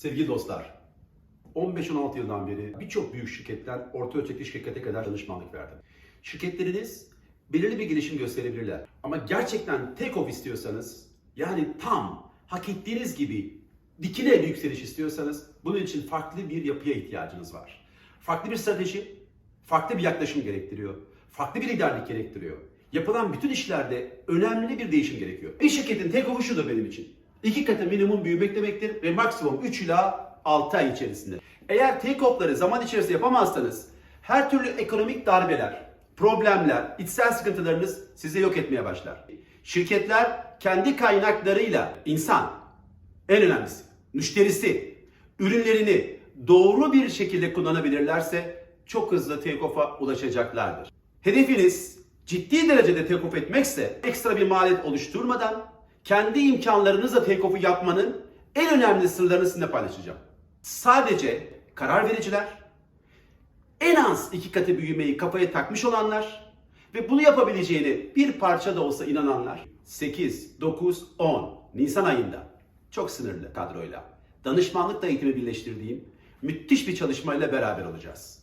Sevgili dostlar, 15-16 yıldan beri birçok büyük şirketten orta ölçekli şirkete kadar danışmanlık verdim. Şirketleriniz belirli bir gelişim gösterebilirler. Ama gerçekten take off istiyorsanız, yani tam hak ettiğiniz gibi dikine yükseliş istiyorsanız bunun için farklı bir yapıya ihtiyacınız var. Farklı bir strateji, farklı bir yaklaşım gerektiriyor. Farklı bir liderlik gerektiriyor. Yapılan bütün işlerde önemli bir değişim gerekiyor. Bir şirketin take off'u şudur benim için. İki katı minimum büyümek demektir ve maksimum 3 ila 6 ay içerisinde. Eğer take off'ları zaman içerisinde yapamazsanız her türlü ekonomik darbeler, problemler, içsel sıkıntılarınız size yok etmeye başlar. Şirketler kendi kaynaklarıyla insan, en önemlisi müşterisi, ürünlerini doğru bir şekilde kullanabilirlerse çok hızlı take off'a ulaşacaklardır. Hedefiniz ciddi derecede take off etmekse ekstra bir maliyet oluşturmadan kendi imkanlarınızla take off'u yapmanın en önemli sırlarını sizinle paylaşacağım. Sadece karar vericiler, en az iki katı büyümeyi kafaya takmış olanlar ve bunu yapabileceğini bir parça da olsa inananlar 8, 9, 10 Nisan ayında çok sınırlı kadroyla danışmanlıkla eğitimi birleştirdiğim müthiş bir çalışmayla beraber olacağız.